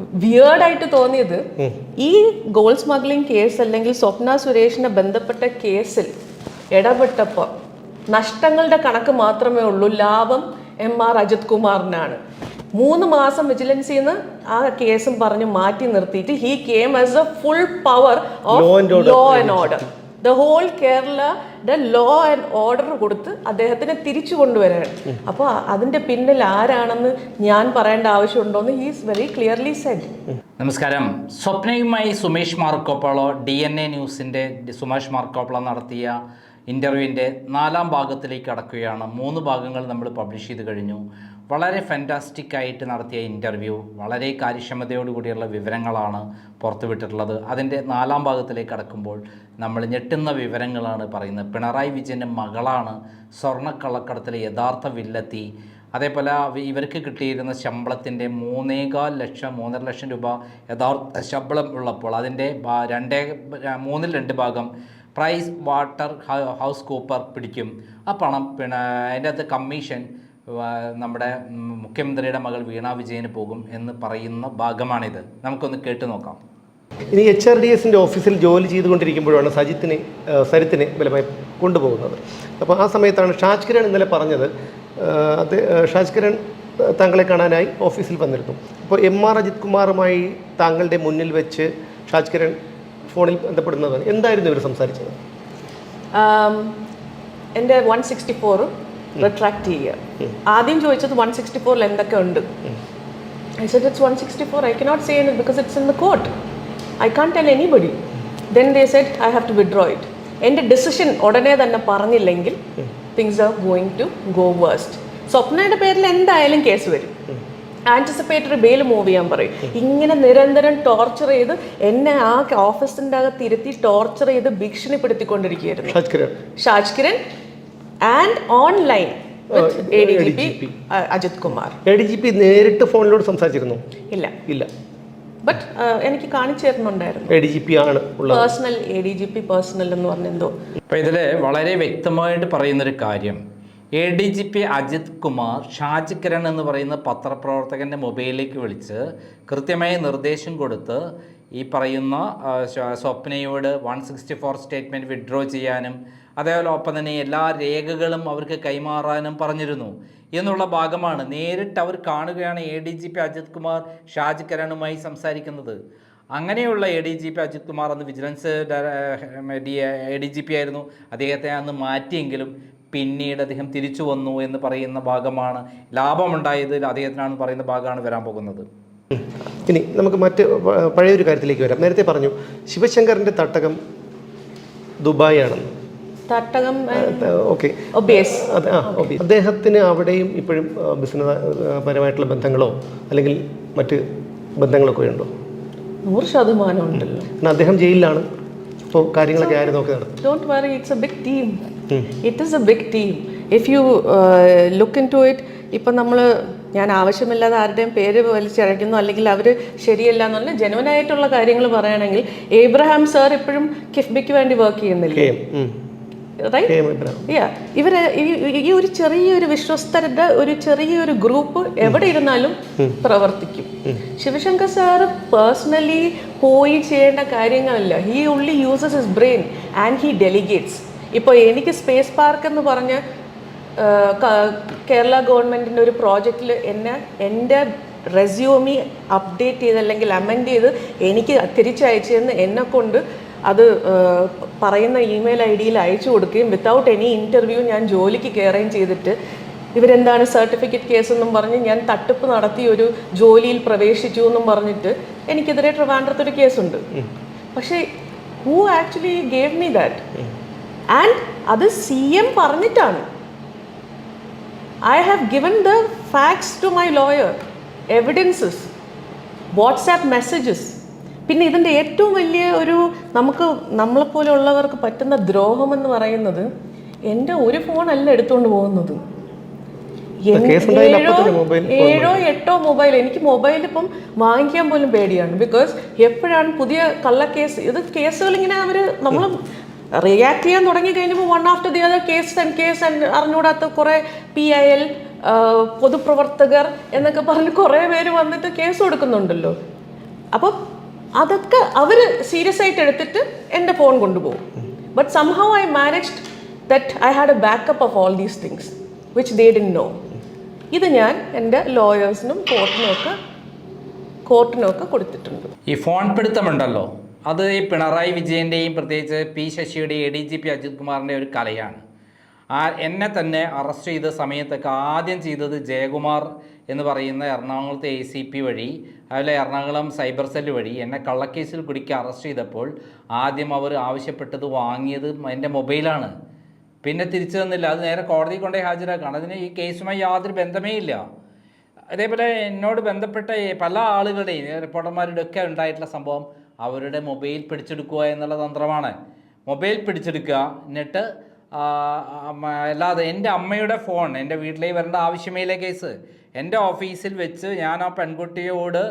വിയേർഡായിട്ട് തോന്നിയത് ഈ goal smuggling case അല്ലെങ്കിൽ സ്വപ്ന സുരേഷിനെ ബന്ധപ്പെട്ട കേസിൽ ഇടപെട്ടപ്പോൾ നഷ്ടങ്ങളുടെ കണക്ക് മാത്രമേ ഉള്ളൂ. ലാഭം എം ആർ അജിത് കുമാറിനാണ്. മൂന്ന് മാസം വിജിലൻസിൽ നിന്ന് ആ കേസും പറഞ്ഞ് മാറ്റി നിർത്തിയിട്ട് he came as a full power of law and order the whole കേരളയുടെ ലോ ആൻഡ് ഓർഡർ കൊടുത്ത് അദ്ദേഹത്തിനെ തിരിച്ചു കൊണ്ടുവരാണ്. അപ്പോൾ അതിന്റെ പിന്നിൽ ആരാണെന്ന് ഞാൻ പറയേണ്ട ആവശ്യമുണ്ടോന്ന് ഹീസ് വെരി ക്ലിയർലി സെഡ് നമസ്കാരം. സ്വപ്നയുമായി Sumesh Marco Polo D N A ന്യൂസിന്റെ സുമേഷ് മാർക്കോപ്പളോ നടത്തിയ ഇന്റർവ്യൂവിന്റെ നാലാം ഭാഗത്തിലേക്ക് കടക്കുകയാണ്. മൂന്ന് ഭാഗങ്ങൾ നമ്മൾ പബ്ലിഷ് ചെയ്ത് കഴിഞ്ഞു. വളരെ ഫാന്റാസ്റ്റിക് ആയിട്ട് നടത്തിയ ഇന്റർവ്യൂ വളരെ കാര്യക്ഷമതയോടുകൂടിയുള്ള വിവരങ്ങളാണ് പുറത്തുവിട്ടിട്ടുള്ളത് അതിന്റെ നാലാം ഭാഗത്തിലേക്ക് കടക്കുമ്പോൾ നമ്മൾ ഞെട്ടുന്ന വിവരങ്ങളാണ് പറയുന്നത്. പിണറായി വിജയന്റെ മകളാണ് സ്വർണക്കള്ളക്കടത്തിലെ യഥാർത്ഥ വില്ലെത്തി. അതേപോലെ ഇവർക്ക് കിട്ടിയിരുന്ന ശമ്പളത്തിന്റെ മൂന്നേകാൽ ലക്ഷം മൂന്നര ലക്ഷം രൂപ യഥാർത്ഥ ശമ്പളം ഉള്ളപ്പോൾ അതിന്റെ രണ്ടേ മൂന്നിൽ രണ്ട് ഭാഗം പ്രൈസ് വാട്ടർ ഹൗസ് കൂപ്പർ പിടിക്കും. ആ പണം പിന്നെ അതിന്റെ അകത്ത് കമ്മീഷൻ നമ്മുടെ മുഖ്യമന്ത്രിയുടെ മകൾ വീണ വിജയന് പോകും എന്ന് പറയുന്ന ഭാഗമാണിത്. നമുക്കൊന്ന് കേട്ടു നോക്കാം. ഇനി എച്ച് ആർ ഡി എസിന്റെ ഓഫീസിൽ ജോലി ചെയ്തുകൊണ്ടിരിക്കുമ്പോഴാണ് സജിത്തിനെ സരിത്തിന് ബലമായി കൊണ്ടുപോകുന്നത്. അപ്പോൾ ആ സമയത്താണ് ഷാജ് കിരൺ ഇന്നലെ പറഞ്ഞത് അത് ഷാജ് കിരൺ താങ്കളെ കാണാനായി ഓഫീസിൽ വന്നിരുന്നു. അപ്പോൾ എം ആർ അജിത് കുമാറുമായി താങ്കളുടെ മുന്നിൽ വെച്ച് ഷാജ് കിരൺ ഫോണിൽ ബന്ധപ്പെടുന്നത്? എന്തായിരുന്നു ഇവർ സംസാരിച്ചത്? എന്റെ വൺ സിക്സ്റ്റി ഫോർ റിട്രാക്ട് ചെയ്യുക. ആദ്യം ചോദിച്ചത് വൺ സിക്സ്റ്റി ഫോറിൽ എന്തൊക്കെ ഉണ്ട്? I I it's it's 164. I cannot say it because it's in the court I can't tell anybody then they said I have to withdraw it എന്റെ decision ഉടനെ തന്നെ പറഞ്ഞില്ലെങ്കിൽ things are going to go waste സ്വപ്നയുടെ പേരിൽ എന്തായാലും case വരും. Anticipatory bail move ചെയ്യാൻ പറയും. ഇങ്ങനെ നിരന്തരം ടോർച്ചർ ചെയ്ത് എന്നെ ആ ഓഫീസിന്റെ അകത്ത് ഇരുത്തി ടോർച്ചർ ചെയ്ത് ഭീഷണിപ്പെടുത്തിക്കൊണ്ടിരിക്കുകയായിരുന്നു. Shaj Kiran and online Ajith Kumar. A D G P നേരിട്ട് ഫോണിലൂടെ സംസാരിച്ചിരുന്നു? ഇല്ല. ഇല്ല. ബട്ട് എനിക്ക് കാണിച്ചു തരുന്നുണ്ടായിരുന്നു. എ ഡി ജി പി ആണ് personal A D G P personal എന്ന് പറഞ്ഞെന്തോ അപ്പോൾ ഇതിൽ വളരെ വ്യക്തമായിട്ട് പറയുന്നൊരു കാര്യം. A D G P Ajith Kumar Shaji Kiran എന്ന് പറയുന്ന പത്രപ്രവർത്തകന്റെ മൊബൈലിലേക്ക് വിളിച്ച് കൃത്യമായ നിർദ്ദേശം കൊടുത്ത് ഈ പറയുന്ന സ്വപ്നയോട് one sixty four statement withdraw ചെയ്യാനും അതേപോലെ ഒപ്പം തന്നെ എല്ലാ രേഖകളും അവർക്ക് കൈമാറാനും പറഞ്ഞിരുന്നു. എന്നുള്ള ഭാഗമാണ് നേരിട്ട് അവർ കാണുകയാണ് A D G P Ajith Kumar Shaji കിരണുമായി സംസാരിക്കുന്നത്. അങ്ങനെയുള്ള A D G P Ajith Kumar അന്ന് vigilance A D G P ആയിരുന്നു. അദ്ദേഹത്തെ അന്ന് മാറ്റിയെങ്കിലും പിന്നീട് അദ്ദേഹം തിരിച്ചു വന്നു എന്ന് പറയുന്ന ഭാഗമാണ് ലാഭമുണ്ടായത്. അദ്ദേഹത്തിനാണെന്ന് പറയുന്ന ഭാഗമാണ് വരാൻ പോകുന്നത്. ഇനി നമുക്ക് മറ്റ് പഴയൊരു കാര്യത്തിലേക്ക് വരാം. നേരത്തെ പറഞ്ഞു ശിവശങ്കറിന്റെ തട്ടകം ദുബായ് ആണെന്ന് തട്ടകം ഓക്കെ. അദ്ദേഹത്തിന് അവിടെയും ഇപ്പോഴും ബിസിനസ് പരമായിട്ടുള്ള ബന്ധങ്ങളോ അല്ലെങ്കിൽ മറ്റ് ബന്ധങ്ങളൊക്കെ ഉണ്ടോ? നൂറ് ശതമാനം ഉണ്ടല്ലോ. അദ്ദേഹം ജയിലിലാണ്. അപ്പോൾ കാര്യങ്ങളൊക്കെ ആരും നോക്കി നടത്തും? Don't worry it's a big team it is a big team if you look into it ഇപ്പം നമ്മൾ ഞാൻ ആവശ്യമില്ലാതെ ആരുടെയും പേര് വലിച്ചഴയ്ക്കുന്നു അല്ലെങ്കിൽ അവർ ശരിയല്ല എന്ന് പറഞ്ഞാൽ ആയിട്ടുള്ള കാര്യങ്ങൾ പറയുകയാണെങ്കിൽ ഏബ്രഹാം സാർ ഇപ്പോഴും കിഫ്ബിക്ക് വേണ്ടി വർക്ക് ചെയ്യുന്നില്ല. ഇവർ ഈ ഒരു ചെറിയൊരു വിശ്വസ്തരുടെ ഒരു ചെറിയൊരു ഗ്രൂപ്പ് എവിടെ ഇരുന്നാലും പ്രവർത്തിക്കും. ശിവശങ്കർ സാറ് പേഴ്സണലി പോയി ചെയ്യേണ്ട കാര്യങ്ങളല്ല. He only uses his brain and he delegates ഇപ്പോൾ എനിക്ക് സ്പേസ് പാർക്ക് എന്ന് പറഞ്ഞ് കേരള ഗവൺമെന്റിന്റെ ഒരു പ്രോജക്റ്റിൽ എന്നെ എന്റെ റെസ്യൂമി അപ്ഡേറ്റ് ചെയ്ത് അല്ലെങ്കിൽ അമെൻഡ് ചെയ്ത് എനിക്ക് തിരിച്ചയച്ചെന്ന് എന്നെ കൊണ്ട് അത് പറയുന്ന ഇമെയിൽ ഐ ഡിയിൽ അയച്ചു കൊടുക്കുകയും വിത്തൗട്ട് എനി ഇന്റർവ്യൂ ഞാൻ ജോലിക്ക് കയറുകയും ചെയ്തിട്ട് ഇവരെന്താണ് സർട്ടിഫിക്കറ്റ് കേസ് എന്നും പറഞ്ഞ് ഞാൻ തട്ടിപ്പ് നടത്തി ഒരു ജോലിയിൽ പ്രവേശിച്ചു എന്നും പറഞ്ഞിട്ട് എനിക്കെതിരെ ട്രിവാൻഡ്രത്തൊരു കേസുണ്ട് പക്ഷേ who actually gave me that and അത് സി എം പറഞ്ഞിട്ടാണ്. I have given the facts to my lawyer evidences WhatsApp messages പിന്നെ ഇതിന്റെ ഏറ്റവും വലിയ ഒരു നമുക്ക് നമ്മളെപ്പോലെയുള്ളവർക്ക് പറ്റുന്ന ദ്രോഹം എന്ന് പറയുന്നത് എന്റെ ഒരു ഫോണല്ല എടുത്തുകൊണ്ട് പോകുന്നത്. ഏഴോ എട്ടോ മൊബൈൽ എനിക്ക് മൊബൈൽ ഇപ്പം വാങ്ങിക്കാൻ പോലും പേടിയാണ്. ബിക്കോസ് എപ്പോഴാണ് പുതിയ കള്ളക്കേസ് ഇത് കേസുകൾ ഇങ്ങനെ അവർ നമ്മൾ റിയാക്ട് ചെയ്യാൻ തുടങ്ങി കഴിഞ്ഞപ്പോൾ one after the other case and case and അറിഞ്ഞൂടാത്ത കുറേ പി ഐ എൽ പൊതുപ്രവർത്തകർ എന്നൊക്കെ പറഞ്ഞ് കുറേ പേര് വന്നിട്ട് കേസ് കൊടുക്കുന്നുണ്ടല്ലോ. അപ്പോൾ അതൊക്കെ അവർ സീരിയസ് ആയിട്ട് എടുത്തിട്ട് എന്റെ ഫോൺ കൊണ്ടുപോകും. But somehow I managed that I had a backup of all these things which they didn't know ഇത് ഞാൻ എന്റെ ലോയേഴ്സിനും കോർട്ടിനും ഒക്കെ കോർട്ടിനും ഒക്കെ കൊടുത്തിട്ടുണ്ട്. ഈ ഫോൺ പിടുത്തമുണ്ടല്ലോ അത് ഈ പിണറായി വിജയന്റെയും പ്രത്യേകിച്ച് P ശശിയുടെയും A D G P Ajith കുമാറിന്റെ ഒരു കലയാണ്. ആ എന്നെ തന്നെ അറസ്റ്റ് ചെയ്ത സമയത്തൊക്കെ ആദ്യം ചെയ്തത് ജയകുമാർ എന്ന് പറയുന്ന എറണാകുളത്തെ എ സി പി വഴി അതുപോലെ എറണാകുളം സൈബർ സെൽ വഴി എന്നെ കള്ളക്കേസിൽ കുടുക്കി അറസ്റ്റ് ചെയ്തപ്പോൾ ആദ്യം അവർ ആവശ്യപ്പെട്ടത് വാങ്ങിയത് എന്റെ മൊബൈലാണ്. പിന്നെ തിരിച്ചു തന്നില്ല. അത് നേരെ കോടതി കൊണ്ടേ ഹാജരാക്കുകയാണ് അതിന് ഈ കേസുമായി യാതൊരു ബന്ധമേ ഇല്ല. അതേപോലെ എന്നോട് ബന്ധപ്പെട്ട പല ആളുകളുടെയും റിപ്പോർട്ടർമാരുടെ ഒക്കെ ഉണ്ടായിട്ടുള്ള സംഭവം അവരുടെ മൊബൈൽ പിടിച്ചെടുക്കുക എന്നുള്ള തന്ത്രമാണ്. മൊബൈൽ പിടിച്ചെടുക്കുക എന്നിട്ട് അല്ലാതെ എന്റെ അമ്മയുടെ ഫോൺ എന്റെ വീട്ടിലേക്ക് വരേണ്ട ആവശ്യമേ ഇല്ല കേസ്. എന്റെ ഓഫീസിൽ വെച്ച് ഞാൻ ആ പെൺകുട്ടിയോട്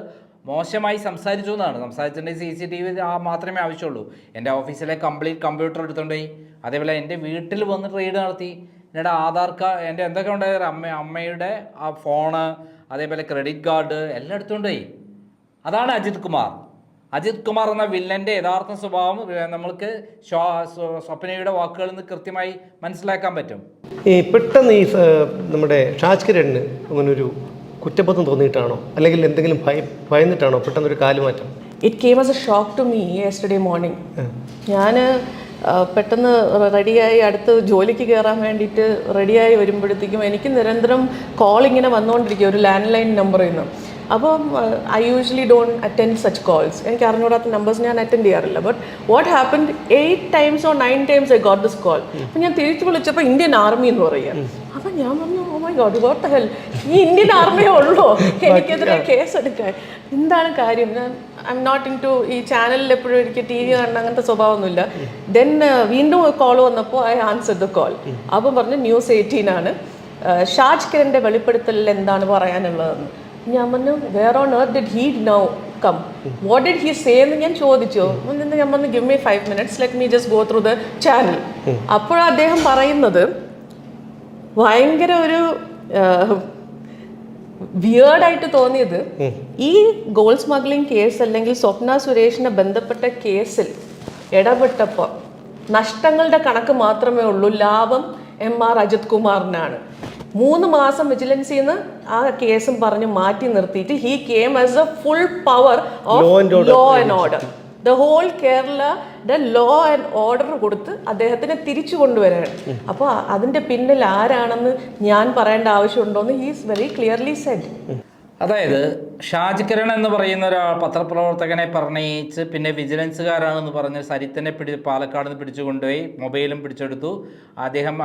മോശമായി സംസാരിച്ചു എന്നാണ്. സംസാരിച്ചിട്ടുണ്ടെങ്കിൽ സി സി ടി വി മാത്രമേ ആവശ്യമുള്ളൂ. എന്റെ ഓഫീസിലെ കംപ്ലീറ്റ് കമ്പ്യൂട്ടർ എടുത്തുകൊണ്ടുപോയി അതേപോലെ എന്റെ വീട്ടിൽ വന്ന് റെയ്ഡ് നടത്തി. എന്റെ ആധാർ കാർഡ് എന്റെ എന്തൊക്കെ ഉണ്ടായത് അമ്മ അമ്മയുടെ ആ ഫോണ് അതേപോലെ ക്രെഡിറ്റ് കാർഡ് എല്ലാം എടുത്തുകൊണ്ടുപോയി അതാണ് അജിത് കുമാർ. അജിത് കുമാർ എന്ന വില്ലന്റെ യഥാർത്ഥ സ്വഭാവം നമ്മൾക്ക് സ്വപ്നയുടെ വാക്കുകളിൽ നിന്ന് കൃത്യമായി മനസ്സിലാക്കാൻ പറ്റും. ഈ പെട്ടെന്ന് ഈ നമ്മുടെ ഷാജ് കിരണിന് അങ്ങനൊരു കുറ്റബോധം തോന്നിയിട്ടാണോ? അല്ലെങ്കിൽ എന്തെങ്കിലും ഭയ ഭയന്നിട്ടാണോ പെട്ടെന്നൊരു കാലുമാറ്റം? It came as a shock to me yesterday morning ഞാൻ പെട്ടെന്ന് റെഡിയായി അടുത്ത് ജോലിക്ക് കയറാൻ വേണ്ടിയിട്ട് റെഡിയായി വരുമ്പോഴത്തേക്കും എനിക്ക് നിരന്തരം കോൾ ഇങ്ങനെ വന്നുകൊണ്ടിരിക്കുക ഒരു ലാൻഡ് ലൈൻ നമ്പറിൽ നിന്ന് അപ്പം I usually don't attend such calls എനിക്ക് അറിഞ്ഞൂടാത്ത നമ്പേഴ്സ് ഞാൻ അറ്റൻഡ് ചെയ്യാറില്ല. But what happen eight times or nine times I got this call അപ്പം ഞാൻ തിരിച്ചു വിളിച്ചപ്പോൾ ഇന്ത്യൻ ആർമി എന്ന് പറയുക. അപ്പം ഞാൻ പറഞ്ഞു ഓ my god what the hell Indian ആർമിയേ ഉള്ളൂ. എനിക്കെതിരെ കേസ് എടുക്കാൻ. എന്താണ് കാര്യം? ഞാൻ I M not into ഈ ചാനലിൽ എപ്പോഴും എനിക്ക് ടി വി കാണുന്ന അങ്ങനത്തെ സ്വഭാവമൊന്നുമില്ല. ദെൻ വീണ്ടും കോൾ വന്നപ്പോൾ ഐ ആൻസർ ദ കോൾ അപ്പം പറഞ്ഞു ന്യൂസ് എയ്റ്റീൻ ആണ്. Uh, ഷാജ് കിരന്റെ വെളിപ്പെടുത്തലിൽ എന്താണ് പറയാനുള്ളതെന്ന്? ഞാൻ പറഞ്ഞു where on earth did he now come what did he say എന്ന് ഞാൻ ചോദിച്ചു. എന്നിട്ട് ഞാൻ പറഞ്ഞു give me five minutes let me just go through the channel അപ്പോഴാണ് അദ്ദേഹം പറയുന്നത് ഭയങ്കര ഒരു വിയേർഡായിട്ട് തോന്നിയത് ഈ ഗോൾഡ് സ്മഗ്ലിംഗ് കേസ് അല്ലെങ്കിൽ സ്വപ്ന സുരേഷിനെ ബന്ധപ്പെട്ട കേസിൽ ഇടപെട്ടപ്പോൾ നഷ്ടങ്ങളുടെ കണക്ക് മാത്രമേ ഉള്ളൂ. ലാഭം എം ആർ അജിത് കുമാറിനാണ്. മൂന്ന് മാസം വിജിലൻസിൽ നിന്ന് ആ കേസും പറഞ്ഞ് മാറ്റി നിർത്തിയിട്ട് he came as a full power of law and order the whole കേരളയുടെ ലോ ആൻഡ് ഓർഡർ കൊടുത്ത് അദ്ദേഹത്തിനെ തിരിച്ചു കൊണ്ടുവരാണ് അപ്പോൾ അതിന്റെ പിന്നിൽ ആരാണെന്ന് ഞാൻ പറയേണ്ട ആവശ്യമുണ്ടോ എന്ന് ഹീസ് വെരി ക്ലിയർലി സെഡ് അതായത് ഷാജ് എന്ന് പറയുന്ന ഒരാൾ പത്രപ്രവർത്തകനെ പറഞ്ഞയിച്ച് പിന്നെ വിജിലൻസുകാരാണെന്ന് പറഞ്ഞ് സരിത്തിനെ പിടി പാലക്കാട് നിന്ന് പിടിച്ചു കൊണ്ടുപോയി മൊബൈലും പിടിച്ചെടുത്തു. അദ്ദേഹം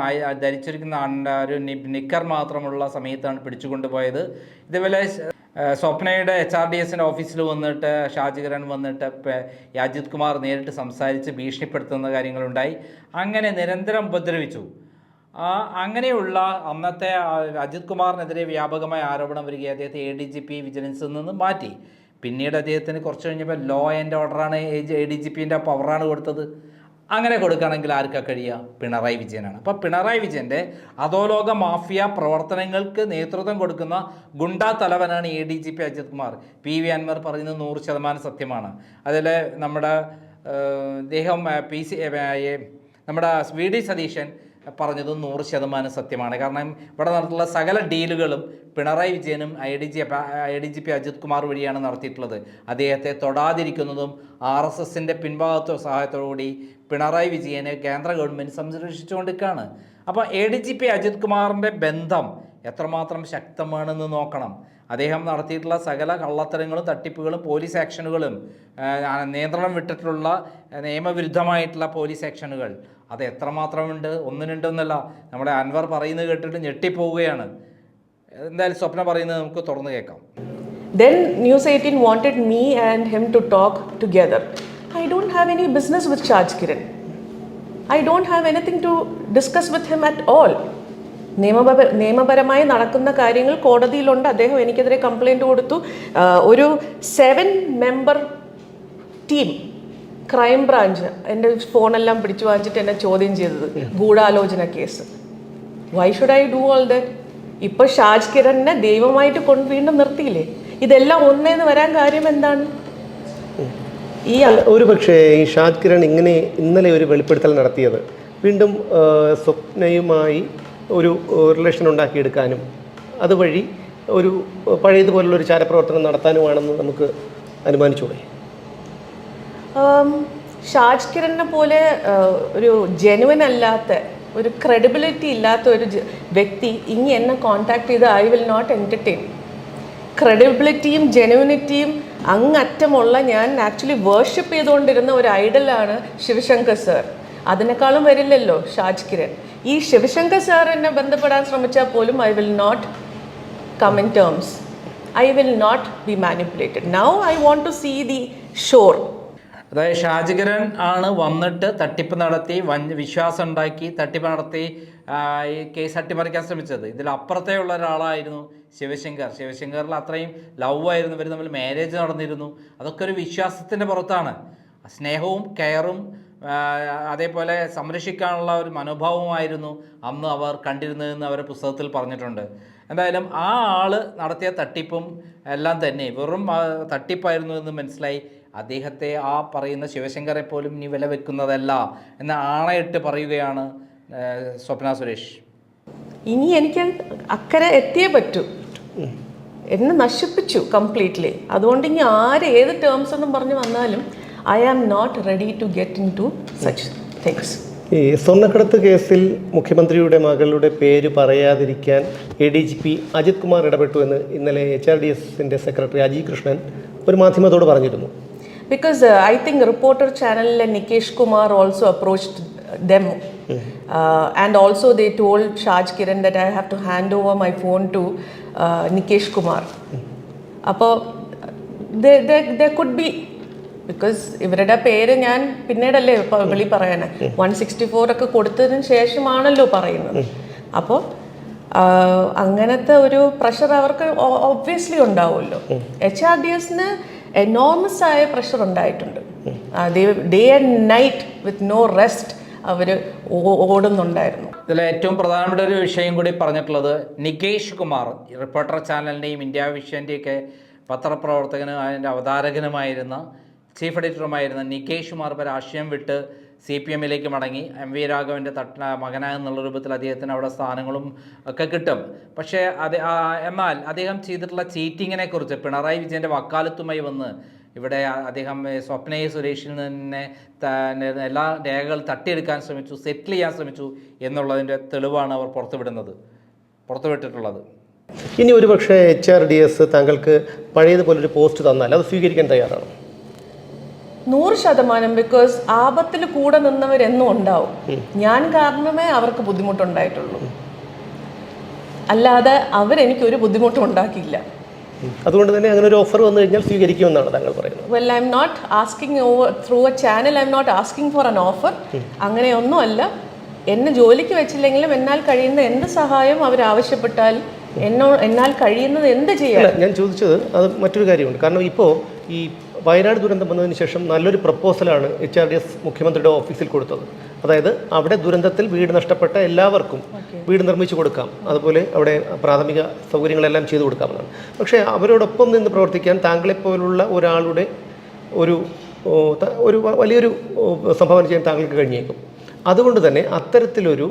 ധരിച്ചിരിക്കുന്ന ആണിന്റെ ഒരു നിക്കർ മാത്രമുള്ള സമയത്താണ് പിടിച്ചു കൊണ്ടുപോയത് ഇതേപോലെ സ്വപ്നയുടെ എച്ച് ആർ ഡി എസിന്റെ ഓഫീസിൽ വന്നിട്ട് ഷാജികരൻ വന്നിട്ട് യാജിത് കുമാർ നേരിട്ട് സംസാരിച്ച് ഭീഷണിപ്പെടുത്തുന്ന കാര്യങ്ങളുണ്ടായി. അങ്ങനെ നിരന്തരം ഉപദ്രവിച്ചു. അങ്ങനെയുള്ള അന്നത്തെ അജിത് കുമാറിനെതിരെ വ്യാപകമായ ആരോപണം വരികയും അദ്ദേഹത്തെ എ ഡി ജി പി വിജിലൻസിൽ നിന്ന് മാറ്റി. പിന്നീട് അദ്ദേഹത്തിന് കുറച്ച് കഴിഞ്ഞപ്പോൾ ലോ ആൻഡ് ഓർഡറാണ് എ ഡി ജി പിന്റെ പവറാണ് കൊടുത്തത്. അങ്ങനെ കൊടുക്കുകയാണെങ്കിൽ ആർക്കാ കഴിയുക? പിണറായി വിജയനാണ്. അപ്പോൾ പിണറായി വിജയന്റെ അധോലോക മാഫിയ പ്രവർത്തനങ്ങൾക്ക് നേതൃത്വം കൊടുക്കുന്ന ഗുണ്ടാ തലവനാണ് A D G P Ajith Kumar. P V Anvar പറയുന്നത് നൂറ് ശതമാനം സത്യമാണ്. അതിൽ നമ്മുടെ ദേഹം പി സി നമ്മുടെ വി ഡി സതീശൻ പറഞ്ഞതും നൂറ് ശതമാനം സത്യമാണ്. കാരണം ഇവിടെ നടത്തുള്ള സകല ഡീലുകളും പിണറായി വിജയനും I D G I D G P Ajith Kumar വഴിയാണ് നടത്തിയിട്ടുള്ളത്. അദ്ദേഹത്തെ തൊടാതിരിക്കുന്നതും ആർ എസ് എസിന്റെ പിൻഭാഗത്തോ സഹായത്തോടുകൂടി പിണറായി വിജയനെ കേന്ദ്ര ഗവൺമെന്റ് സംരക്ഷിച്ചുകൊണ്ടിരിക്കുകയാണ്. അപ്പോൾ A D G P Ajith കുമാറിന്റെ ബന്ധം എത്രമാത്രം ശക്തമാണെന്ന് നോക്കണം. അദ്ദേഹം നടത്തിയിട്ടുള്ള സകല കള്ളത്തരങ്ങളും തട്ടിപ്പുകളും പോലീസ് ആക്ഷനുകളും നിയന്ത്രണം വിട്ടിട്ടുള്ള നിയമവിരുദ്ധമായിട്ടുള്ള പോലീസ് ആക്ഷനുകൾ അത് എത്രമാത്രമുണ്ട് ഒന്നിനുണ്ടെന്നല്ല നമ്മുടെ അൻവർ പറയുന്നത് കേട്ടിട്ട് ഞെട്ടിപ്പോവുകയാണ് എന്തായാലും സ്വപ്ന പറയുന്നത് നമുക്ക് തുറന്നു കേൾക്കാം Then News 18 wanted me and him to talk together. I don't have any business with Shaj Kiran. I don't have anything to discuss with him at all. നിയമപര നിയമപരമായി നടക്കുന്ന കാര്യങ്ങൾ കോടതിയിലുണ്ട്. അദ്ദേഹം എനിക്കെതിരെ കംപ്ലൈന്റ് കൊടുത്തു. ഒരു seven member team crime branch എന്റെ ഫോണെല്ലാം പിടിച്ചു വാങ്ങിച്ചിട്ട് എന്നെ ചോദ്യം ചെയ്തത്. ഗൂഢാലോചന case. Why should I do all that ഇപ്പൊ ഷാജ് കിരണിനെ ദൈവമായിട്ട് കൊണ്ട് വീണ്ടും നിർത്തിയില്ലേ? ഇതെല്ലാം ഒന്നേന്ന് വരാൻ കാര്യം എന്താണ്? ഈ ഒരു പക്ഷേ ഈ ഷാജ് കിരൺ ഇങ്ങനെ ഇന്നലെ ഒരു വെളിപ്പെടുത്തൽ നടത്തിയത്. വീണ്ടും സ്വപ്നയുമായി ഒരു റിലേഷൻ ഉണ്ടാക്കിയെടുക്കാനും അതുവഴി ഒരു പഴയതുപോലുള്ള ഒരു ചാരപ്രവർത്തനം നടത്താനുമാണെന്ന് നമുക്ക് അനുമാനിച്ചൂടെ? ഷാജ് കിരണിനെ പോലെ ഒരു ജെനുവൻ അല്ലാത്ത ഒരു ക്രെഡിബിലിറ്റി ഇല്ലാത്ത ഒരു വ്യക്തി ഇനി എന്നെ കോണ്ടാക്ട് ചെയ്ത് ഐ വിൽ നോട്ട് എന്റർടൈൻ ക്രെഡിബിലിറ്റിയും ജെനുവിനിറ്റിയും അങ്ങറ്റമുള്ള ഞാൻ ആക്ച്വലി വേർഷിപ്പ് ചെയ്തുകൊണ്ടിരുന്ന ഒരു ഐഡലാണ് ശിവശങ്കർ സർ അതിനേക്കാളും വരില്ലല്ലോ ഷാജ് കിരൺ. ഈ ശിവശങ്കർ സാർ എന്നെ ബന്ധപ്പെടാൻ ശ്രമിച്ചാൽ പോലും I will not come in terms I will not be manipulated now I want to see the shore അതായത് ഷാജികരൻ ആണ് വന്നിട്ട് തട്ടിപ്പ് നടത്തി വൻ വിശ്വാസം ഉണ്ടാക്കി തട്ടിപ്പ് നടത്തി ഈ കേസ് അട്ടിമറിക്കാൻ ശ്രമിച്ചത്. ഉള്ള ഒരാളായിരുന്നു ശിവശങ്കർ. ശിവശങ്കറിൽ അത്രയും ലവ് ആയിരുന്നു. ഇവർ തമ്മിൽ മാരേജ് നടന്നിരുന്നു. അതൊക്കെ ഒരു വിശ്വാസത്തിന്റെ പുറത്താണ്. സ്നേഹവും കെയറും അതേപോലെ സംരക്ഷിക്കാനുള്ള ഒരു മനോഭാവമായിരുന്നു അന്ന് അവർ കണ്ടിരുന്നതെന്ന് അവരുടെ പുസ്തകത്തിൽ പറഞ്ഞിട്ടുണ്ട്. എന്തായാലും ആ ആൾ നടത്തിയ തട്ടിപ്പും എല്ലാം തന്നെ വെറും തട്ടിപ്പായിരുന്നു എന്ന് മനസ്സിലായി. അദ്ദേഹത്തെ ആ പറയുന്ന ശിവശങ്കറെ പോലും ഇനി വില വെക്കുന്നതല്ല എന്ന് ആണയിട്ട് പറയുകയാണ് സ്വപ്ന സുരേഷ്. ഇനി എനിക്ക് അക്കരെ എത്തിയേ പറ്റൂ. എന്നെ നശിപ്പിച്ചു കംപ്ലീറ്റ്ലി. അതുകൊണ്ട് ഇനി ആര് ഏത് ടേംസ് ഒന്നും പറഞ്ഞു വന്നാലും I am not ready to get in to such things ഈ സ്വർണക്കടത്ത് കേസിൽ മുഖ്യമന്ത്രിയുടെ മകളുടെ പേര് പറയാതിരിക്കാൻ A D G P Ajith Kumar ഇടപെട്ടു എന്ന് ഇന്നലെ എച്ച് ആർ ഡി എസിന്റെ സെക്രട്ടറി അജി കൃഷ്ണൻ ഒരു മാധ്യമത്തോട് പറഞ്ഞിരുന്നു Because uh, I think Reporter Channel and Nikesh Kumar also approached them. Uh, and also they told Shaj Kiran that I have to hand over my phone to uh, Nikesh Kumar. അപ്പോൾ the could be because ഇവരുടെ പേര് ഞാൻ പിന്നീടല്ലേ വിളി പറയാന് one sixty four ഒക്കെ കൊടുത്തതിന് ശേഷമാണല്ലോ പറയുന്നത്. അപ്പോൾ അങ്ങനത്തെ ഒരു പ്രഷർ അവർക്ക് ഒബ്വിയസ്ലി ഉണ്ടാവുമല്ലോ. എച്ച് ആർ ഡി എസിന് എനോമസ് ആയ പ്രഷർ ഉണ്ടായിട്ടുണ്ട്. Day and night with no rest അവർ ഓടുന്നുണ്ടായിരുന്നു. ഇതിൽ ഏറ്റവും പ്രധാനപ്പെട്ട ഒരു വിഷയം കൂടി പറഞ്ഞിട്ടുള്ളത് നികേഷ് കുമാർ റിപ്പോർട്ടർ ചാനലിന്റെയും ഇന്ത്യ വിഷയന്റെയൊക്കെ പത്രപ്രവർത്തകനും അതിന്റെ അവതാരകനുമായിരുന്ന ചീഫ് എഡിറ്ററുമായിരുന്ന നികേഷ് മാർബർ ആശയം വിട്ട് സി പി എമ്മിലേക്ക് മടങ്ങി. എം വി രാഘവന്റെ തട്ട മകനായെന്നുള്ള രൂപത്തിൽ അദ്ദേഹത്തിന് അവിടെ സ്ഥാനങ്ങളും ഒക്കെ കിട്ടും. പക്ഷേ അത് എന്നാൽ അദ്ദേഹം ചെയ്തിട്ടുള്ള ചീറ്റിങ്ങിനെ കുറിച്ച് പിണറായി വിജയന്റെ വക്കാലത്തുമായി വന്ന് ഇവിടെ അദ്ദേഹം സ്വപ്നയ സുരേഷിൽ തന്നെ എല്ലാ രേഖകൾ തട്ടിയെടുക്കാൻ ശ്രമിച്ചു സെറ്റിൽ ചെയ്യാൻ ശ്രമിച്ചു എന്നുള്ളതിന്റെ തെളിവാണ് അവർ പുറത്തുവിടുന്നത് പുറത്തുവിട്ടിട്ടുള്ളത്. ഇനി ഒരു പക്ഷേ എച്ച് ആർ ഡി എസ് താങ്കൾക്ക് പഴയതുപോലൊരു പോസ്റ്റ് തന്നാൽ അത് സ്വീകരിക്കാൻ തയ്യാറാണ്? നൂറ് ശതമാനം ബിക്കോസ് ആപത്തിൽ കൂടെ നിന്നവരെന്നും ഉണ്ടാവും. ഞാൻ കാരണമേ അവർക്ക് ബുദ്ധിമുട്ടുണ്ടായിട്ടുള്ളൂ. അല്ലാതെ അവരെനിക്ക് ഒരു ബുദ്ധിമുട്ടും ഉണ്ടാക്കിയില്ല. അതുകൊണ്ട് തന്നെ അങ്ങനെ ഒരു ഓഫർ വന്നു കഴിഞ്ഞാൽ സ്വീകരിക്കുമെന്നാണ് താങ്കൾ പറയുന്നത്. Well I'm not asking over through a channel I'm not asking for an offer അങ്ങനെയൊന്നുമല്ല. എന്നെ ജോലിക്ക് വെച്ചില്ലെങ്കിലും എന്നാൽ കഴിയുന്ന എന്ത് സഹായം അവർ ആവശ്യപ്പെട്ടാൽ എന്നോ എന്നാൽ കഴിയുന്നത് എന്ത് ചെയ്യാം ഞാൻ ചോദിച്ചത് അത് മറ്റൊരു കാര്യമുണ്ട്. കാരണം ഇപ്പോൾ ഈ വയനാട് ദുരന്തം വന്നതിന് ശേഷം നല്ലൊരു പ്രപ്പോസലാണ് എച്ച് ആർ ഡി എസ് മുഖ്യമന്ത്രിയുടെ ഓഫീസിൽ കൊടുത്തത്. അതായത് അവിടെ ദുരന്തത്തിൽ വീട് നഷ്ടപ്പെട്ട എല്ലാവർക്കും വീട് നിർമ്മിച്ചു കൊടുക്കാം. അതുപോലെ അവിടെ പ്രാഥമിക സൗകര്യങ്ങളെല്ലാം ചെയ്തു കൊടുക്കാമെന്നാണ് പക്ഷേ അവരോടൊപ്പം നിന്ന് പ്രവർത്തിക്കാൻ താങ്കളെപ്പോലുള്ള ഒരാളുടെ ഒരു ഒരു വലിയൊരു സംഭാവന ചെയ്യാൻ താങ്കൾക്ക് കഴിഞ്ഞേക്കും. അതുകൊണ്ട് തന്നെ അത്തരത്തിലൊരു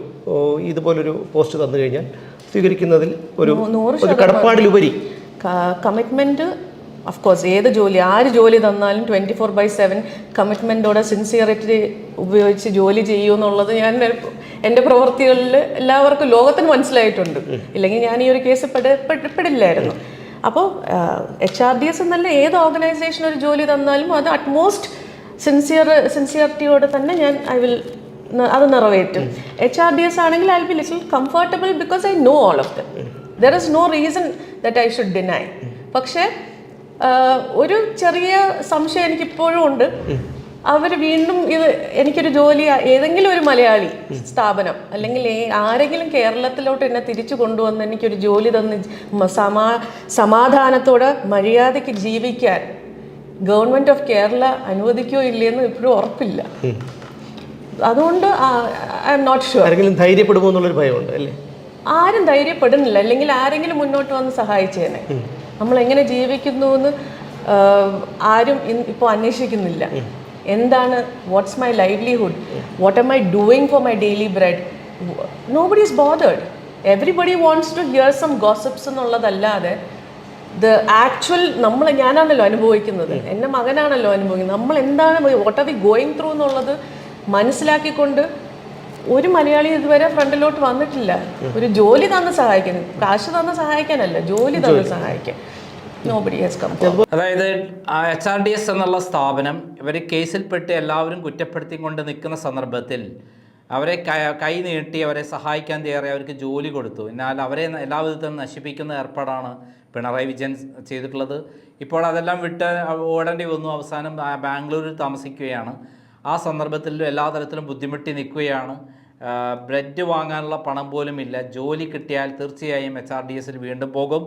ഇതുപോലൊരു പോസ്റ്റ് തന്നു കഴിഞ്ഞാൽ സ്വീകരിക്കുന്നതിൽ ഒരു കടപ്പാടിലുപരി കമ്മിറ്റ്മെന്റ് കോഴ്സ് ഏത് ജോലി ആര് ജോലി തന്നാലും ട്വന്റി ഫോർ ബൈ സെവൻ കമ്മിറ്റ്മെന്റോടെ സിൻസിയറിറ്റി ഉപയോഗിച്ച് ജോലി ചെയ്യൂ എന്നുള്ളത് ഞാൻ എന്റെ പ്രവൃത്തികളിൽ എല്ലാവർക്കും ലോകത്തിന് മനസ്സിലായിട്ടുണ്ട്. ഇല്ലെങ്കിൽ ഞാൻ ഈ ഒരു കേസ് പെടപ്പെടില്ലായിരുന്നു പെട- പെടില്ലായിരുന്നു. അപ്പോൾ എച്ച് ആർ ഡി എസ് എന്നല്ല ഏത് ഓർഗനൈസേഷൻ ഒരു ജോലി തന്നാലും അത് അറ്റ്മോസ്റ്റ് സിൻസിയർ സിൻസിയറിറ്റിയോടെ തന്നെ ഞാൻ ഐ വിൽ അത് നിറവേറ്റും. എച്ച് ആർ ഡി എസ് ആണെങ്കിൽ I be little comfortable because I know all of there is no reason that I should deny പക്ഷേ ഒരു ചെറിയ സംശയം എനിക്ക് ഇപ്പോഴും ഉണ്ട് അവർ വീണ്ടും ഇത് എനിക്കൊരു ജോലി ഏതെങ്കിലും ഒരു മലയാളി സ്ഥാപനം അല്ലെങ്കിൽ ആരെങ്കിലും കേരളത്തിലോട്ട് എന്നെ തിരിച്ചു കൊണ്ടുവന്ന് എനിക്കൊരു ജോലി തന്ന് സമാ സമാധാനത്തോടെ മര്യാദയ്ക്ക് ജീവിക്കാൻ ഗവൺമെന്റ് ഓഫ് കേരള അനുവദിക്കോ ഇല്ലയെന്ന് ഇപ്പോഴും ഉറപ്പില്ല. അതുകൊണ്ട് ഐ എം നോട്ട് ഷുവർ. ആരെങ്കിലും ധൈര്യപ്പെടുമോ എന്നുള്ളൊരു ഭയമുണ്ട് അല്ലേ? ആരും ധൈര്യപ്പെടുന്നില്ല. അല്ലെങ്കിൽ ആരെങ്കിലും മുന്നോട്ട് വന്ന് സഹായിച്ചേനെ. നമ്മൾ എങ്ങനെ ജീവിക്കുന്നു എന്ന് ആരും ഇപ്പോൾ അന്വേഷിക്കുന്നില്ല. എന്താണ് what's my livelihood what am I doing for my daily bread nobody is bothered everybody wants to hear some gossips എന്നുള്ളതല്ലാതെ ദ ആക്ച്വൽ നമ്മൾ ഞാനാണല്ലോ അനുഭവിക്കുന്നത്. എന്റെ മകനാണല്ലോ അനുഭവിക്കുന്നത്. നമ്മൾ എന്താണ് what are we going through എന്നുള്ളത് മനസ്സിലാക്കിക്കൊണ്ട് ഒരു മലയാളി ഇതുവരെ ഫ്രണ്ടിലോട്ട് വന്നിട്ടില്ല. ഒരു ജോലി തന്ന് സഹായിക്കുന്നു കാശ് തന്ന് സഹായിക്കാനല്ല ജോലി തന്ന് സഹായിക്കാൻ. അതായത് എച്ച് ആർ ഡി എസ് എന്നുള്ള സ്ഥാപനം ഇവർ കേസിൽപ്പെട്ട് എല്ലാവരും കുറ്റപ്പെടുത്തിക്കൊണ്ട് നിൽക്കുന്ന സന്ദർഭത്തിൽ അവരെ ക- നീട്ടി അവരെ സഹായിക്കാൻ തയ്യാറി അവർക്ക് ജോലി കൊടുത്തു. എന്നാൽ അവരെ എല്ലാ വിധത്തിലും നശിപ്പിക്കുന്ന ഏർപ്പാടാണ് പിണറായി വിജയൻ ചെയ്തിട്ടുള്ളത്. ഇപ്പോൾ അതെല്ലാം വിട്ട് ഓടേണ്ടി വന്നു. അവസാനം ബാംഗ്ലൂരിൽ താമസിക്കുകയാണ്. ആ സന്ദർഭത്തിലും എല്ലാ തരത്തിലും ബുദ്ധിമുട്ടി നിൽക്കുകയാണ്. ബ്രെഡ് വാങ്ങാനുള്ള പണം പോലും ഇല്ല. ജോലി കിട്ടിയാൽ തീർച്ചയായും എച്ച് ആർ ഡി എസിൽ വീണ്ടും പോകും.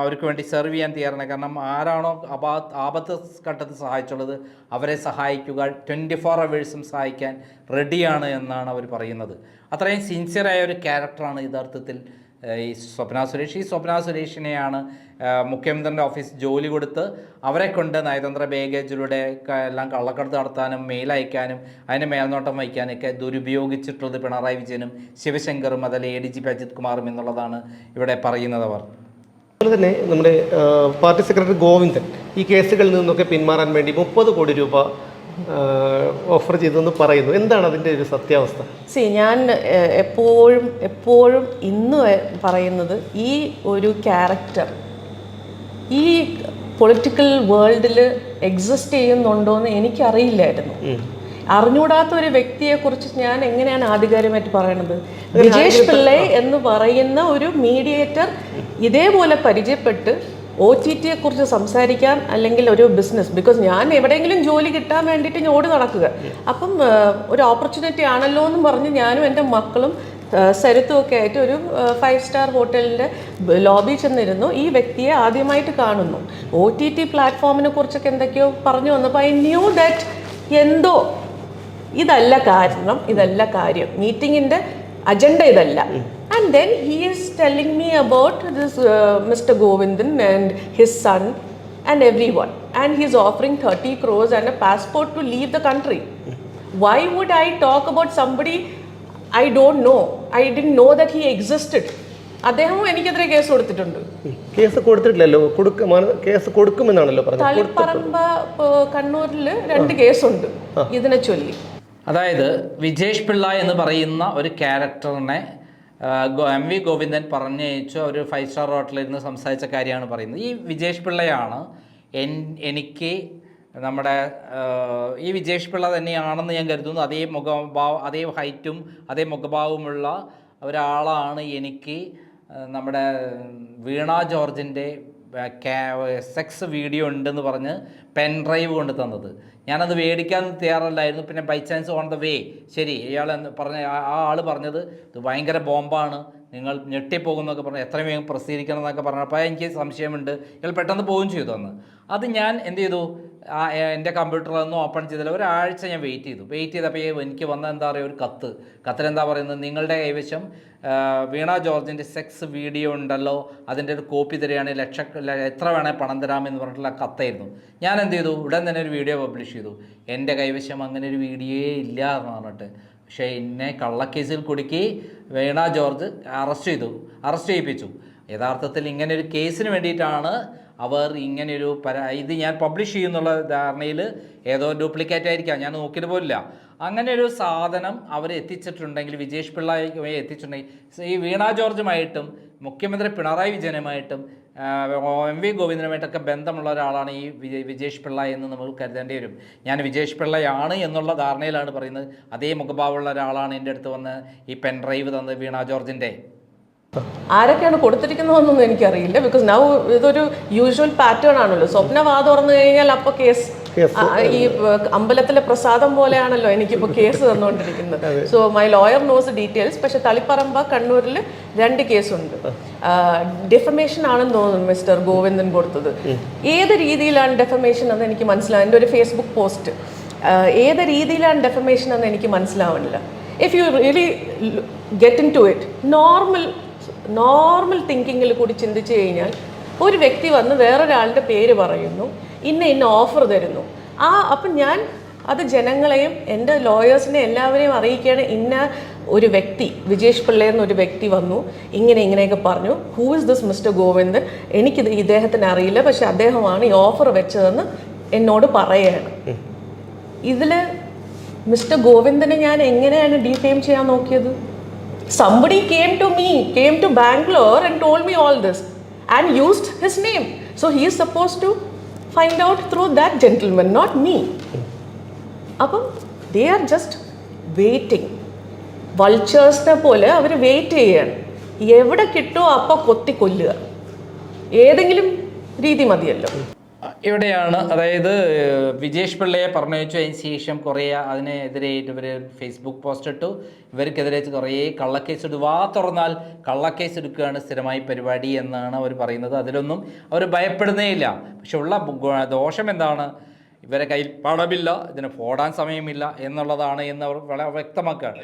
അവർക്ക് വേണ്ടി സെർവ് ചെയ്യാൻ തയ്യാറാണ്. കാരണം ആരാണോ അപാ ആപത്ത് ഘട്ടത്തിൽ സഹായിച്ചുള്ളത് അവരെ സഹായിക്കുക ട്വന്റി ഫോർ അവേഴ്സും സഹായിക്കാൻ റെഡിയാണ് എന്നാണ് അവർ പറയുന്നത്. അത്രയും സിൻസിയറായ ഒരു ക്യാരക്ടറാണ് യഥാർത്ഥത്തിൽ ഈ സ്വപ്ന സുരേഷ്. ഈ സ്വപ്ന സുരേഷിനെയാണ് മുഖ്യമന്ത്രിയുടെ ഓഫീസ് ജോലി കൊടുത്ത് അവരെ കൊണ്ട് നയതന്ത്ര ബാഗേജിലൂടെ എല്ലാം കള്ളക്കടത്ത് നടത്താനും മെയിൽ അയക്കാനും അതിന് മേൽനോട്ടം വഹിക്കാനൊക്കെ ദുരുപയോഗിച്ചിട്ടുള്ളത് പിണറായി വിജയനും ശിവശങ്കറും അതല്ലെ A D G P Ajith കുമാറും എന്നുള്ളതാണ് ഇവിടെ പറയുന്നത് അവർ. അതുപോലെ തന്നെ നമ്മുടെ പാർട്ടി സെക്രട്ടറി ഗോവിന്ദൻ ഈ കേസുകളിൽ നിന്നൊക്കെ പിന്മാറാൻ വേണ്ടി മുപ്പത് കോടി രൂപ ഓഫർ ചെയ്തെന്ന് പറയുന്നു. എന്താണ് അതിന്റെ ഒരു സത്യാവസ്ഥ? സി ഞാൻ എപ്പോഴും എപ്പോഴും ഇന്ന് പറയുന്നത് ഈ ഒരു ക്യാരക്ടർ ഈ പൊളിറ്റിക്കൽ വേൾഡിൽ എക്സിസ്റ്റ് ചെയ്യുന്നുണ്ടോ എന്ന് എനിക്കറിയില്ലായിരുന്നു അറിഞ്ഞൂടാത്ത ഒരു വ്യക്തിയെക്കുറിച്ച് ഞാൻ എങ്ങനെയാണ് ആധികാരികമായിട്ട് പറയണത്? വിജേഷ് പിള്ളൈ എന്ന് പറയുന്ന ഒരു മീഡിയേറ്റർ ഇതേപോലെ പരിചയപ്പെട്ട് ഒ ടി ടിയെ കുറിച്ച് സംസാരിക്കാൻ അല്ലെങ്കിൽ ഒരു ബിസിനസ് ബിക്കോസ് ഞാൻ എവിടെയെങ്കിലും ജോലി കിട്ടാൻ വേണ്ടിയിട്ട് ഞാൻ ഓടി നടക്കുക. അപ്പം ഒരു ഓപ്പർച്യൂണിറ്റി ആണല്ലോ എന്ന് പറഞ്ഞ് ഞാനും എന്റെ മക്കളും ആ, സരിത്തും ഒക്കെ ആയിട്ട് ഒരു ഫൈവ് സ്റ്റാർ ഹോട്ടലിന്റെ ലോബി ചെന്നിരുന്നു. ഈ വ്യക്തിയെ ആദ്യമായിട്ട് കാണുന്നു. ഒ ടി ടി പ്ലാറ്റ്ഫോമിനെ കുറിച്ചൊക്കെ എന്തൊക്കെയോ പറഞ്ഞു വന്നപ്പോൾ ഐ ന്യൂ ദാറ്റ് എന്തോ ഇതല്ല കാരണം ഇതല്ല കാര്യം. മീറ്റിങ്ങിന്റെ അജണ്ട ഇതല്ല. And then he is telling me about this mister Govindan and his son and every one and he is offering thirty crores and a passport to leave the country why would I talk about somebody I don't know I didn't know that he existed അദ്ദേഹവും എനിക്കെതിരെ case കൊടുത്തിട്ടുണ്ട്. Case കൊടുത്തിട്ടില്ലല്ലോ. Case കൊടുക്കുമെന്നാണല്ലോ തളിപ്പറമ്പ് കണ്ണൂരിൽ രണ്ട് കേസുണ്ട്. ഇതിനെ ചൊല്ലി. അതായത് വിജേഷ് പിള്ള എന്ന് പറയുന്ന ഒരു ക്യാരക്ടറിനെ എം വി ഗോവിന്ദൻ പറഞ്ഞയച്ചു ഒരു ഫൈവ് സ്റ്റാർ ഹോട്ടലിൽ ഇരുന്ന് സംസാരിച്ച കാര്യമാണ് പറയുന്നത്. ഈ വിജേഷ് പിള്ളയാണ് എൻ എനിക്ക് നമ്മുടെ ഈ വിജേഷ് പിള്ള തന്നെയാണെന്ന് ഞാൻ കരുതുന്നു. അതേ മുഖഭാവം അതേ ഹൈറ്റും അതേ മുഖഭാവമുള്ള ഒരാളാണ് എനിക്ക് നമ്മുടെ വീണ ജോർജിന്റെ സെക്സ് വീഡിയോ ഉണ്ടെന്ന് പറഞ്ഞ് പെൻ ഡ്രൈവ് കൊണ്ട് തന്നത്. ഞാനത് മേടിക്കാൻ തയ്യാറല്ലായിരുന്നു. പിന്നെ by chance on the way ശരി ഇയാൾ പറഞ്ഞ ആ ആൾ പറഞ്ഞത് ഇത് ഭയങ്കര ബോംബാണ്. നിങ്ങൾ ഞെട്ടിപ്പോകുന്നൊക്കെ പറഞ്ഞു എത്രയും വേഗം പ്രസിദ്ധീകരിക്കണം എന്നൊക്കെ പറഞ്ഞപ്പോൾ എനിക്ക് സംശയമുണ്ട്. നിങ്ങൾ പെട്ടെന്ന് പോവുകയും ചെയ്തു അന്ന്. അത് ഞാൻ എന്ത് ചെയ്തു? എന്റെ കമ്പ്യൂട്ടറിലൊന്നും ഓപ്പൺ ചെയ്തില്ല ഒരാഴ്ച ഞാൻ വെയിറ്റ് ചെയ്തു. വെയിറ്റ് ചെയ്തപ്പോൾ എനിക്ക് വന്ന എന്താ പറയുക ഒരു കത്ത്. കത്തിലെന്താ പറയുന്നത്? നിങ്ങളുടെ കൈവശം വീണ ജോർജിന്റെ സെക്സ് വീഡിയോ ഉണ്ടല്ലോ. അതിന്റെ ഒരു കോപ്പി തരികയാണെങ്കിൽ ലക്ഷ എത്ര വേണേൽ പണം തരാമെന്ന് പറഞ്ഞിട്ടുള്ള കത്തായിരുന്നു. ഞാൻ എന്ത് ചെയ്തു? ഉടൻ തന്നെ ഒരു വീഡിയോ പബ്ലിഷ് ചെയ്തു. എന്റെ കൈവശം അങ്ങനെ ഒരു വീഡിയോയേ ഇല്ല എന്ന് പറഞ്ഞിട്ട്. ഇന്നെ കള്ളക്കേസിൽ കുടുക്കി വീണ ജോർജ് അറസ്റ്റ് ചെയ്തു അറസ്റ്റ് ചെയ്യിപ്പിച്ചു. യഥാർത്ഥത്തിൽ ഇങ്ങനൊരു കേസിന് വേണ്ടിയിട്ടാണ് അവർ ഇങ്ങനെയൊരു പര ഇത് ഞാൻ പബ്ലിഷ് ചെയ്യുന്നുള്ള ധാരണയിൽ ഏതോ ഡ്യൂപ്ലിക്കേറ്റ് ആയിരിക്കാം ഞാൻ നോക്കിയിട്ട് പോലില്ല. അങ്ങനെ ഒരു സാധനം അവർ എത്തിച്ചിട്ടുണ്ടെങ്കിൽ വിജേഷ് പിള്ളയെ എത്തിച്ചിട്ടുണ്ടെങ്കിൽ ഈ വീണ ജോർജുമായിട്ടും മുഖ്യമന്ത്രി പിണറായി വിജയനുമായിട്ടും എം വി ഗോവിന്ദനുമായിട്ടൊക്കെ ബന്ധമുള്ള ഒരാളാണ് ഈ വിജേഷ് പിള്ള എന്ന് നമുക്ക് കരുതേണ്ടി വരും. ഞാൻ വിജേഷ് പിള്ളയാണ് എന്നുള്ള ധാരണയിലാണ് പറയുന്നത്. അതേ മുഖഭാവമുള്ള ഒരാളാണ് എന്റെ അടുത്ത് വന്ന് ഈ പെൻ ഡ്രൈവ് തന്നത് വീണ ജോർജിന്റെ. ആരൊക്കെയാണ് കൊടുത്തിരിക്കുന്നതെന്നൊന്നും എനിക്കറിയില്ല ബിക്കോസ് നൗ ഇതൊരു യൂഷ്വൽ പാറ്റേൺ ആണല്ലോ. സ്വപ്ന വാ തുറന്നു കഴിഞ്ഞാൽ അപ്പോൾ കേസ് ഈ അമ്പലത്തിലെ പ്രസാദം പോലെയാണല്ലോ എനിക്കിപ്പോൾ case തന്നുകൊണ്ടിരിക്കുന്നത് so my lawyer knows details പക്ഷെ തളിപ്പറമ്പ കണ്ണൂരിൽ രണ്ട് കേസുണ്ട്. ഡെഫമേഷൻ ആണെന്ന് തോന്നുന്നു മിസ്റ്റർ ഗോവിന്ദൻ കൊടുത്തത്. ഏത് രീതിയിലാണ് ഡെഫമേഷൻ എന്ന് എനിക്ക് മനസ്സിലാവും എന്റെ ഒരു ഫേസ്ബുക്ക് പോസ്റ്റ് ഏത് രീതിയിലാണ് ഡെഫമേഷൻ എന്ന് എനിക്ക് മനസ്സിലാവുന്നില്ല if you really get in to it normal normal തിങ്കിങ്ങിൽ കൂടി ചിന്തിച്ചു കഴിഞ്ഞാൽ ഒരു വ്യക്തി വന്ന് വേറൊരാളുടെ പേര് പറയുന്നു. ഇന്ന ഇന്ന ഓഫർ തരുന്നു. ആ അപ്പം ഞാൻ അത് ജനങ്ങളെയും എന്റെ ലോയേഴ്സിനെ എല്ലാവരെയും അറിയിക്കുകയാണ്. ഇന്ന ഒരു വ്യക്തി വിജേഷ് പിള്ളേ എന്നൊരു വ്യക്തി വന്നു. ഇങ്ങനെ ഇങ്ങനെയൊക്കെ പറഞ്ഞു. Who is this mister Govind? എനിക്കിത് ഇദ്ദേഹത്തിന് അറിയില്ല. പക്ഷെ അദ്ദേഹമാണ് ഈ ഓഫർ വെച്ചതെന്ന് എന്നോട് പറയുകയാണ് ഇതിൽ മിസ്റ്റർ ഗോവിന്ദനെ ഞാൻ എങ്ങനെയാണ് ഡീഫെയിം ചെയ്യാൻ നോക്കിയത്? Somebody came to me came to Bangalore and told me all this and used his name so he is suppose to find out through that gentlemen not me അപ്പം they are just waiting വൾച്ചേഴ്സിനെ പോലെ അവർ wait ചെയ്യാണ്. എവിടെ കിട്ടുമോ അപ്പോൾ കൊത്തി കൊല്ലുക ഏതെങ്കിലും രീതി മതിയല്ലോ. ഇവിടെയാണ് അതായത് വിജേഷ് പിള്ളയെ പറഞ്ഞയച്ചതിന് ശേഷം കുറേ അതിനെതിരെ ഇവർ ഫേസ്ബുക്ക് പോസ്റ്റ് ഇട്ടു. ഇവർക്കെതിരെ കുറേ കള്ളക്കേസ് എടുത്തു വാ തുറന്നാൽ കള്ളക്കേസ് എടുക്കുകയാണ് സ്ഥിരമായി പരിപാടി എന്നാണ് അവർ പറയുന്നത്. അതിലൊന്നും അവർ ഭയപ്പെടുന്നേ ഇല്ല പക്ഷെ ഉള്ള ദോഷം എന്താണ്? ഇവരെ കയ്യിൽ പണമില്ല ഇതിന് ഫോടാൻ സമയമില്ല എന്നുള്ളതാണ് എന്ന് അവർ വളരെ വ്യക്തമാക്കുകയാണ്.